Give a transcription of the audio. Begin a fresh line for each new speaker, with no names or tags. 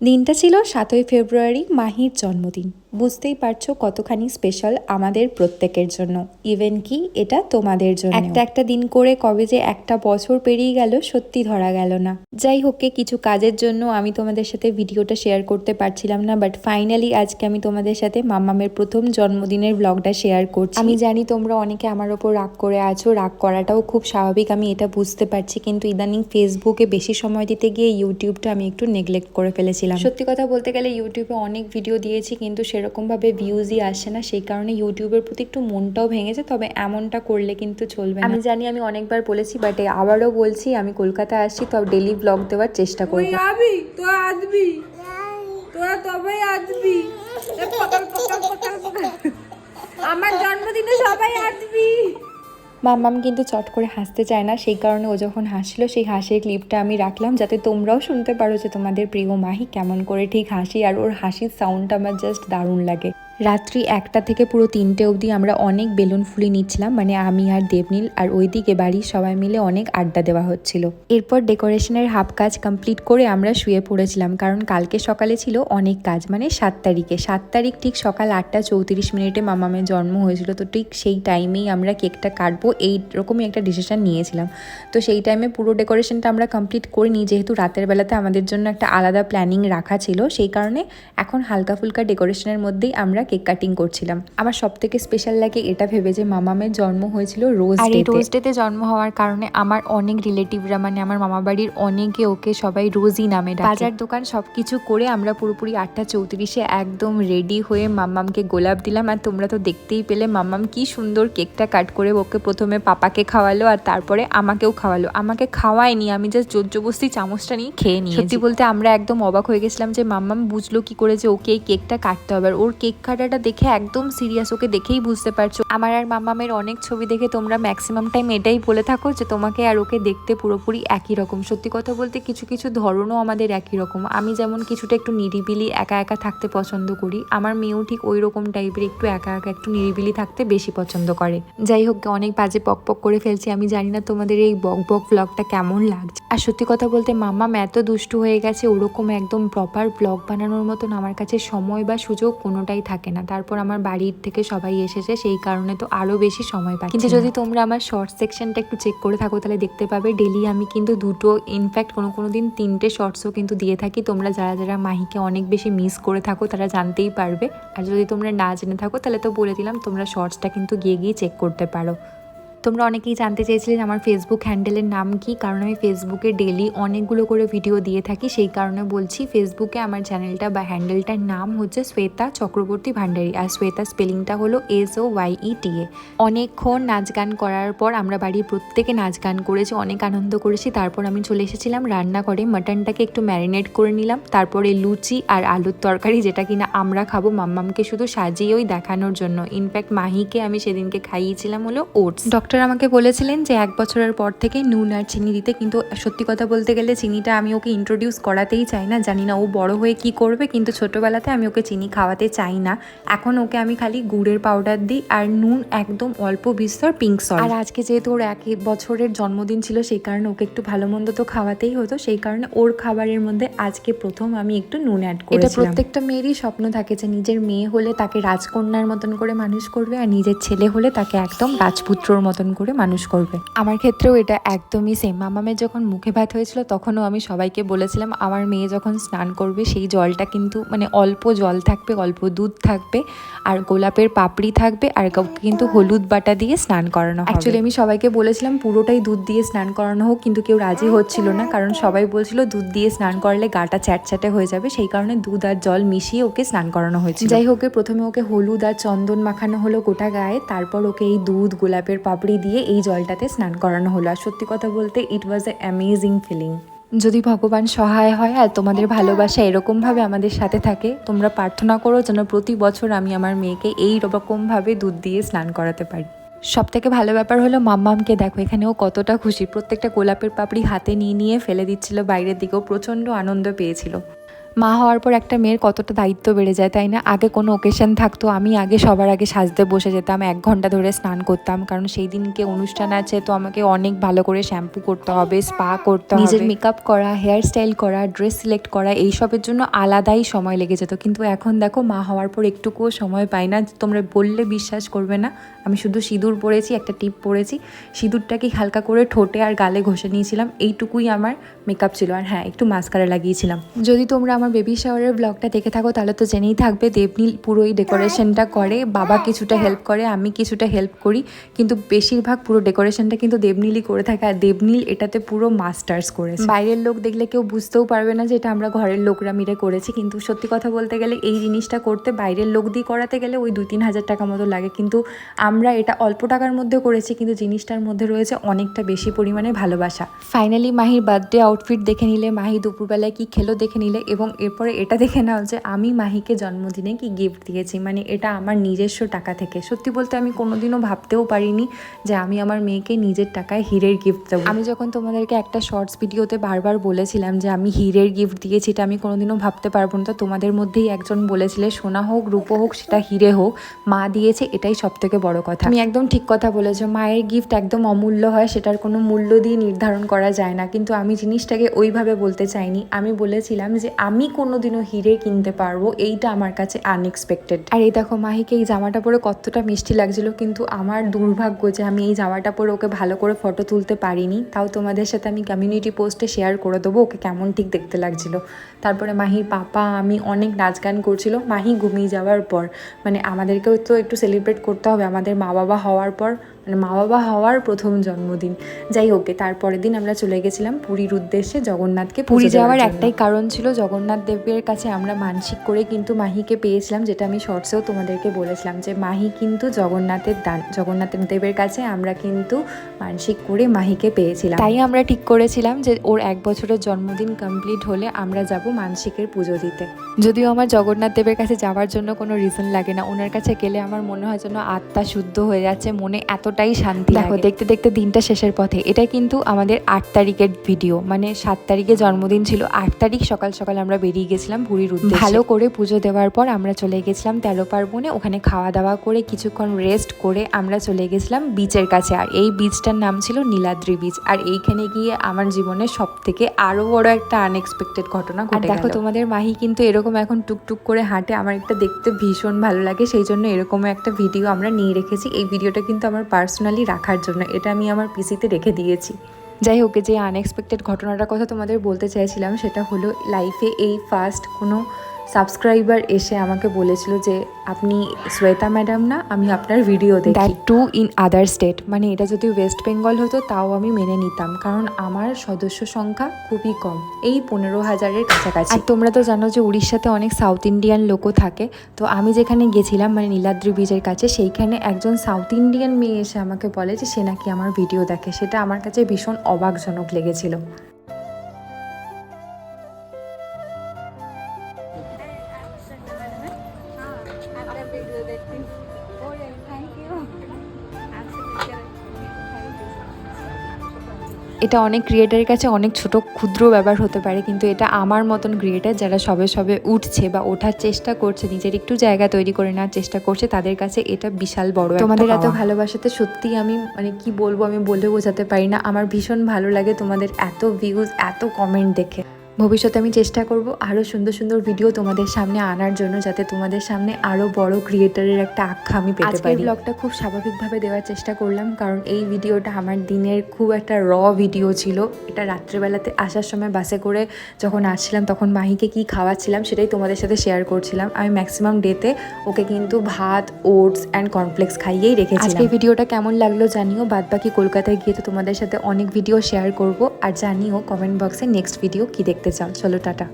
দিনটা ছিল সাতই ফেব্রুয়ারি মাহির জন্মদিন। বুঝতেই পারছ কতখানি স্পেশাল আমাদের প্রত্যেকের জন্য। ইভেন কি এটা তোমাদের জন্য। একটা একটা দিন করে কবে যে একটা বছর পেরিয়ে গেল সত্যি ধরা গেল না। যাই হোক কিছু কাজের জন্য আমি তোমাদের সাথে ভিডিওটা শেয়ার করতে পারছিলাম না বাট ফাইনালি আজকে আমি তোমাদের সাথে মাম্মামের প্রথম জন্মদিনের ব্লগটা শেয়ার করছি। আমি জানি তোমরা অনেকে আমার ওপর রাগ করে আছো রাগ করাটাও খুব স্বাভাবিক আমি এটা বুঝতে পারছি কিন্তু ইদানিং ফেসবুকে বেশি সময় দিতে গিয়ে ইউটিউবটা আমি একটু নেগলেক্ট করে ফেলেছিলাম। সত্যি কথা বলতে গেলে ইউটিউবে অনেক ভিডিও দিয়েছি কিন্তু সেরকমভাবে ভিউজই আসে না। সেই কারণে ইউটিউবের প্রতি একটু মনটাও ভেঙেছে তবে এমনটা করলে কিন্তু চলবে আমি জানি আমি অনেকবার বলেছি বাট আবারও বলছি আমি কলকাতা আসছি তো ডেলি ব্লগ দেওয়ার চেষ্টা করব।
আবি তোরা আসবি? আমার জন্মদিনে সবাই আসবি।
মাম্মাম কিন্তু চট করে হাসতে চায় না। সেই কারণে ও যখন হাসলো, সেই হাসির ক্লিপটা আমি রাখলাম যাতে তোমরাও শুনতে পারো যে তোমাদের প্রিয় মাহি কেমন করে ঠিক হাসি আর ওর হাসির সাউন্ডটা আমার জাস্ট দারুণ লাগে। রাত্রি একটা থেকে পুরো তিনটে অবধি আমরা অনেক বেলুন ফুলি নিচ্ছিলাম মানে আমি আর দেবনীল আর ওইদিকে বাড়ির সবাই মিলে অনেক আড্ডা দেওয়া হচ্ছিল। এরপর ডেকোরেশনের হাফ কাজ কমপ্লিট করে আমরা শুয়ে পড়েছিলাম, কারণ কালকে সকালে ছিল অনেক কাজ মানে সাত তারিখে। সাত তারিখ ঠিক সকাল আটটা চৌত্রিশ মিনিটে মামামের জন্ম হয়েছিল, তো ঠিক সেই টাইমেই আমরা কেকটা কাটবো, এইরকমই একটা ডিসিশন নিয়েছিলাম। তো সেই টাইমে পুরো ডেকোরেশনটা আমরা কমপ্লিট করিনি, যেহেতু রাতের বেলাতে আমাদের জন্য একটা আলাদা প্ল্যানিং রাখা ছিল, সেই কারণে এখন হালকা ফুলকা ডেকোরেশনের মধ্যেই আমরা কেক কাটিং করছিলাম। আমার সব থেকে স্পেশাল লাগে এটা ভেবে যে মামামের জন্ম হয়েছিল রোজ
আর এই রোজ ডেতে জন্ম হওয়ার কারণে আমার অনেক রিলেটিভরা মানে আমার মামা বাড়ির অনেকে ওকে সবাই রোজই নামে ডাকে।
বাজার দোকান সব কিছু করে আমরা পুরোপুরি আটটা চৌত্রিশে একদম রেডি হয়ে মাম্মামকে গোলাপ দিলাম। আর তোমরা তো দেখতেই পেলে মাম্মাম কি সুন্দর কেকটা কাট করে ওকে প্রথমে পাপাকে খাওয়ালো আর তারপরে আমাকেও খাওয়ালো। আমাকে খাওয়ায়নি আমি জাস্ট জোর জবস্তি চামচটা নিয়ে খেয়ে নিই সত্যি বলতে আমরা একদম অবাক হয়ে গেছিলাম যে মাম্মাম বুঝলো কি করে যে ওকে এই কেকটা কাটতে হবে। আর ওর কেক কাটাটা দেখে একদম সিরিয়াস ওকে দেখেই বুঝতে পারছ। আমার আর মাম্মামের অনেক ছবি দেখে তোমরা ম্যাক্সিমাম টাইম এটাই বলে থাকো যে তোমাকে আর ওকে দেখতে পুরোপুরি একই রকম। সত্যি কথা বলতে কিছু কিছু ধরনও আমাদের একই রকম। আমি যেমন কিছুটা একটু নিরিবিলি, একা একা থাকতে পছন্দ করি, আমার মেয়েও ঠিক ওই রকম টাইপের একটু একা একা, একটু নিরিবিলি থাকতে বেশি পছন্দ করে। যাই হোক, অনেক বাজে পক পক করে ফেলছি, আমি জানি না তোমাদের এই বক বক ব্লগটা কেমন লাগছে। আর সত্যি কথা বলতে মাম্মাম এত দুষ্টু হয়ে গেছে, ওরকম একদম প্রপার ব্লগ বানানোর মতন আমার কাছে সময় বা সুযোগ কোনোটাই থাকে না। তারপর আমার বাড়ির থেকে সবাই এসেছে সেই কারণে তো আরও বেশি সময় পাচ্ছি কিন্তু যদি তোমরা আমার শর্ট সেকশনটা একটু চেক করে থাকো তাহলে দেখতে পাবে ডেলি আমি কিন্তু দুটো ইনফ্যাক্ট কোনো কোনো দিন তিনটে শর্টসও কিন্তু দিয়ে থাকি। তোমরা যারা যারা মাহিকে অনেক বেশি মিস করে থাকো তারা জানতেই পারবে। আর যদি তোমরা না জেনে থাকো তাহলে তো বলে দিলাম তোমরা শর্টসটা কিন্তু গিয়ে গিয়ে চেক করতে পারো। তোমরা অনেকেই জানতে চেয়েছিলেন আমার ফেসবুক হ্যান্ডেলের নাম কি, কারণ আমি ফেসবুকে ডেলি অনেকগুলো করে ভিডিও দিয়ে থাকি। সেই কারণে বলছি ফেসবুকে আমার চ্যানেলটা বা হ্যান্ডেলটার নাম হচ্ছে শ্বেতা চক্রবর্তী ভান্ডারী আর শ্বেতা স্পেলিংটা হলো এস ও ওয়াই ই টি এ অনেকক্ষণ নাচ গান করার পর আমরা বাড়ির প্রত্যেকে নাচ গান করেছি, অনেক আনন্দ করেছি। তারপর আমি চলে এসেছিলাম রান্নাঘরে। মাটনটাকে একটু ম্যারিনেট করে নিলাম। তারপরে লুচি আর আলুর তরকারি, যেটা কিনা আমরা খাব, মাম্মামকে শুধু সাজিয়ে ওই দেখানোর জন্য। ইনফ্যাক্ট মাহিকে আমি সেদিনকে খাইয়েছিলাম হলো ওটস ডক্টর আমাকে বলেছিলেন যে এক বছরের পর থেকে নুন আর চিনি দিতে কিন্তু সত্যি কথা বলতে গেলে চিনিটা আমি ওকে ইন্ট্রোডিউস করাতেই চাই না। জানি না ও বড় হয়ে কি করবে কিন্তু ছোটোবেলাতে আমি ওকে চিনি খাওয়াতে চাই না। এখন ওকে আমি খালি গুড়ের পাউডার দিই আর নুন একদম অল্প বিস্তর পিঙ্ক সল্ট আর আজকে যেহেতু ওর এক বছরের জন্মদিন ছিল সেই কারণে ওকে একটু ভালো মন্দ তো খাওয়াতেই হতো। সেই কারণে ওর খাবারের মধ্যে আজকে প্রথম আমি একটু নুন অ্যাড করি এটা প্রত্যেকটা মেয়েরই স্বপ্ন থাকে যে নিজের মেয়ে হলে তাকে রাজকন্যার মতন করে মানুষ করবে আর নিজের ছেলে হলে তাকে একদম রাজপুত্রর মতন করে মানুষ করবে। আমার ক্ষেত্রেও এটা একদমই সেম মামামের যখন মুখে ভাত হয়েছিল তখনও আমি সবাইকে বলেছিলাম আমার মেয়ে যখন স্নান করবে সেই জলটা কিন্তু মানে অল্প জল থাকবে অল্প দুধ থাকবে আর গোলাপের পাপড়ি থাকবে আর কাউকে কিন্তু হলুদ বাটা দিয়ে স্নান করানো অ্যাকচুয়ালি আমি সবাইকে বলেছিলাম পুরোটাই দুধ দিয়ে স্নান করানো হোক কিন্তু কেউ রাজি হচ্ছিল না। কারণ সবাই বলছিল দুধ দিয়ে স্নান করলে গাটা চ্যাটচ্যাটে হয়ে যাবে। সেই কারণে দুধ আর জল মিশিয়ে ওকে স্নান করানো হয়েছে যাই হোক প্রথমে ওকে হলুদ আর চন্দন মাখানো হলো গোটা গায়ে তারপর ওকে এই দুধ গোলাপের পাপড়ি দিয়ে এই জলটাতে স্নান করানো হলো। আর সত্যি কথা বলতে ইট ওয়াজ এ অ্যামেজিং ফিলিং যদি ভগবান সহায় হয় আর তোমাদের ভালোবাসা এরকমভাবে আমাদের সাথে থাকে, তোমরা প্রার্থনা করো যেন প্রতি বছর আমি আমার মেয়েকে এই রকমভাবে দুধ দিয়ে স্নান করাতে পারি। সব থেকে ভালো ব্যাপার হলো, মাম্মামকে দেখো, এখানে ও কতটা খুশি। প্রত্যেকটা গোলাপের পাপড়ি হাতে নিয়ে নিয়ে ফেলে দিচ্ছিল, বাইরের দিকেও প্রচণ্ড আনন্দ পেয়েছিল। মা হওয়ার পর একটা মেয়ের কতটা দায়িত্ব বেড়ে যায় তাই না? আগে কোনো ওকেশন থাকতো আমি আগে সবার আগে সাজতে বসে যেতাম এক ঘণ্টা ধরে স্নান করতাম কারণ সেই দিনকে অনুষ্ঠান আছে তো আমাকে অনেক ভালো করে শ্যাম্পু করতে হবে স্পা করতে হবে। নিজের মেকআপ করা হেয়ার স্টাইল করা ড্রেস সিলেক্ট করা এইসবের জন্য আলাদাই সময় লেগে যেত। কিন্তু এখন দেখো মা হওয়ার পর একটুকুও সময় পাই না তোমরা বললে বিশ্বাস করবে না। আমি শুধু সিঁদুর পরেছি একটা টিপ পরেছি সিঁদুরটাকে হালকা করে ঠোঁটে আর গালে ঘষে নিয়েছিলাম এইটুকুই আমার মেকআপ ছিল। আর হ্যাঁ একটু মাস্কারা লাগিয়েছিলাম। যদি তোমরা আমার বেবি শাওয়ারের ব্লগটা দেখে থাকো, তাহলে তো জেনেই থাকবে। দেবনীল পুরো এই ডেকোরেশনটা করে, বাবা কিছুটা হেল্প করে, আমি কিছুটা হেল্প করি। কিন্তু বেশিরভাগ পুরো ডেকোরেশনটা কিন্তু দেবনীলই করে থাকে, আর দেবনীল এটাতে পুরো মাস্টার্স করেছে। বাইরের লোক দেখলে কেউ বুঝতেও পারবে না যে এটা আমরা ঘরের লোকরা মিলে করেছি, কিন্তু সত্যি কথা বলতে গেলে এই জিনিসটা করতে বাইরের লোক দিয়ে করাতে গেলে ওই দুই তিন হাজার টাকা মতো লাগে। কিন্তু আমরা এটা অল্প টাকার মধ্যে করেছি, কিন্তু জিনিসটার মধ্যে রয়েছে অনেকটা বেশি পরিমাণে ভালোবাসা। ফাইনালি মাহির বার্থডে আউটফিট দেখে নিলে, মাহি দুপুরবেলায় কি খেলো দেখে নিলে, এবং এরপরে এটা দেখে নাও যে আমি মাহিকে জন্মদিনে কি গিফট দিয়েছি। মানে এটা আমার নিজস্ব টাকা থেকে। সত্যি বলতে আমি কোনোদিনও ভাবতেও পারিনি যে আমি আমার মেয়েকে নিজের টাকায় হীরের গিফট দেবো। আমি যখন তোমাদেরকে একটা শর্টস ভিডিওতে বারবার বলেছিলাম যে আমি হীরের গিফট দিয়েছি, এটা আমি কোনোদিনও ভাবতে পারব না। তো তোমাদের মধ্যেই একজন বলেছিলে, সোনা হোক, রূপো হোক, সেটা হিরে হোক, মা দিয়েছে, এটাই সব থেকে বড় কথা। তুমি একদম ঠিক কথা বলেছ, মায়ের গিফট একদম অমূল্য হয়, সেটার কোনো মূল্য দিয়ে নির্ধারণ করা যায় না। কিন্তু আমি জিনিসটাকে ওইভাবে বলতে চাইনি। আমি বলেছিলাম যে আমি কোনোদিনও হিরে কিনতে পারব, এইটা আমার কাছে আনএক্সপেক্টেড আর এই দেখো মাহিকে এই জামাটা পরে কতটা মিষ্টি লাগছিল, কিন্তু আমার দুর্ভাগ্য যে আমি এই জামাটা পরে ওকে ভালো করে ফটো তুলতে পারিনি, তাও তোমাদের সাথে আমি কমিউনিটি পোস্টে শেয়ার করে দেবো, ওকে কেমন ঠিক দেখতে লাগছিল। তারপরে মাহির পাপা, আমি অনেক নাচ গান করছিল, মাহি ঘুমিয়ে যাওয়ার পর মানে আমাদেরকেও তো একটু সেলিব্রেট করতে হবে, আমাদের মা বাবা হওয়ার পর মা বাবা হওয়ার প্রথম জন্মদিন। যাই হোক তারপরের দিন আমরা চলে গেছিলাম পুরীর উদ্দেশ্যে জগন্নাথকে পুরী যাওয়ার একটাই কারণ ছিল জগন্নাথ দেবের কাছে আমরা মানসিক করে কিন্তু মাহিকে পেয়েছিলাম যেটা আমি শর্টসেও তোমাদেরকে বলেছিলাম যে মাহি কিন্তু জগন্নাথের দান জগন্নাথের দেবের কাছে আমরা কিন্তু মানসিক করে মাহিকে পেয়েছিলাম। তাই আমরা ঠিক করেছিলাম যে ওর এক বছরের জন্মদিন কমপ্লিট হলে আমরা যাব মানসিকের পুজো দিতে। যদিও আমার জগন্নাথ দেবের কাছে যাওয়ার জন্য কোনো রিজন লাগে না ওনার কাছে গেলে আমার মনে হয় যেন আত্মা শুদ্ধ হয়ে যাচ্ছে মনে এতটাই শান্তি দেখো দেখতে দেখতে দিনটা শেষের পথে। এটা কিন্তু আমাদের আট তারিখের ভিডিও মানে সাত তারিখে জন্মদিন ছিল। আট তারিখ সকাল সকাল আমরা বেরিয়ে গেছিলাম পুরীর উদ্দেশ্যে। ভালো করে পুজো দেওয়ার পর আমরা চলে গেছিলাম তেরো পার্বণে। ওখানে খাওয়া দাওয়া করে কিছুক্ষণ রেস্ট করে আমরা চলে গেছিলাম বিচের কাছে। আর এই বিচটার নাম ছিল নীলাদ্রি বিচ আর এইখানে গিয়ে আমার জীবনের সব থেকে আরও বড় একটা আনএক্সপেক্টেড ঘটনা ঘটে দেখো তোমাদের মাহি কিন্তু এরকম এখন টুকটুক করে হাঁটে। আমার একটা দেখতে ভীষণ ভালো লাগে। সেই জন্য এরকম একটা ভিডিও আমরা নিয়ে রেখেছি। এই ভিডিওটা কিন্তু আমার পার্সোনালি রাখার জন্য, এটা আমি আমার পিসিতে রেখে দিয়েছি। যাই হোক যে আনএক্সপেক্টেড ঘটনাটার কথা তোমাদের বলতে চাইছিলাম, সেটা হলো লাইফে এই ফার্স্ট কোনো সাবস্ক্রাইবার এসে আমাকে বলেছিল যে আপনি শ্বেতা ম্যাডাম না আমি আপনার ভিডিও দেখি। That to in other state মানে এটা যদি ওয়েস্ট বেঙ্গল হতো তাও আমি মেনে নিতাম। কারণ আমার সদস্য সংখ্যা খুবই কম। এই পনেরো হাজারের কাছাকাছি। আর তোমরা তো জানো যে উড়িষ্যাতে অনেক সাউথ ইন্ডিয়ান লোকও থাকে। তো আমি যেখানে গেছিলাম মানে নীলাদ্রি ব্রিজের কাছে সেইখানে একজন সাউথ ইন্ডিয়ান মেয়ে এসে আমাকে বলে যে সে নাকি আমার ভিডিও দেখে। সেটা আমার কাছে ভীষণ অবাকজনক লেগেছিল। এটা অনেক ক্রিয়েটারের কাছে অনেক ছোট ক্ষুদ্র ব্যাপার হতে পারে কিন্তু এটা আমার মতন ক্রিয়েটার যারা সবে সবে উঠছে বা ওঠার চেষ্টা করছে নিজের একটু জায়গা তৈরি করে নেওয়ার চেষ্টা করছে তাদের কাছে এটা বিশাল বড় তোমাদের এত ভালোবাসাতে সত্যি আমি মানে কি বলব আমি বলে বোঝাতে পারি না। আমার ভীষণ ভালো লাগে তোমাদের এত ভিউজ এত কমেন্ট দেখে। ভবিষ্যতে আমি চেষ্টা করব আরও সুন্দর সুন্দর ভিডিও তোমাদের সামনে আনার জন্য যাতে তোমাদের সামনে আরও বড় ক্রিয়েটারের একটা আখ্যা আমি পেতে পারি। ব্লগটা খুব স্বাভাবিকভাবে দেওয়ার চেষ্টা করলাম কারণ এই ভিডিওটা আমার দিনের খুব একটা র ভিডিও ছিল। এটা রাত্রেবেলাতে আসার সময় বাসে করে যখন আসছিলাম তখন মাহিকে কি খাওয়াচ্ছিলাম সেটাই তোমাদের সাথে শেয়ার করছিলাম। আমি ম্যাক্সিমাম ডেতে ওকে কিন্তু ভাত ওটস অ্যান্ড কর্নফ্লেক্স খাইয়েই রেখেছি আজকে এই ভিডিওটা কেমন লাগল জানিও বাদ বাকি কলকাতায় গিয়ে তো তোমাদের সাথে অনেক ভিডিও শেয়ার করব। আর জানিও কমেন্ট বক্সে নেক্সট ভিডিও কি দেখতে চাও চলো টাটা।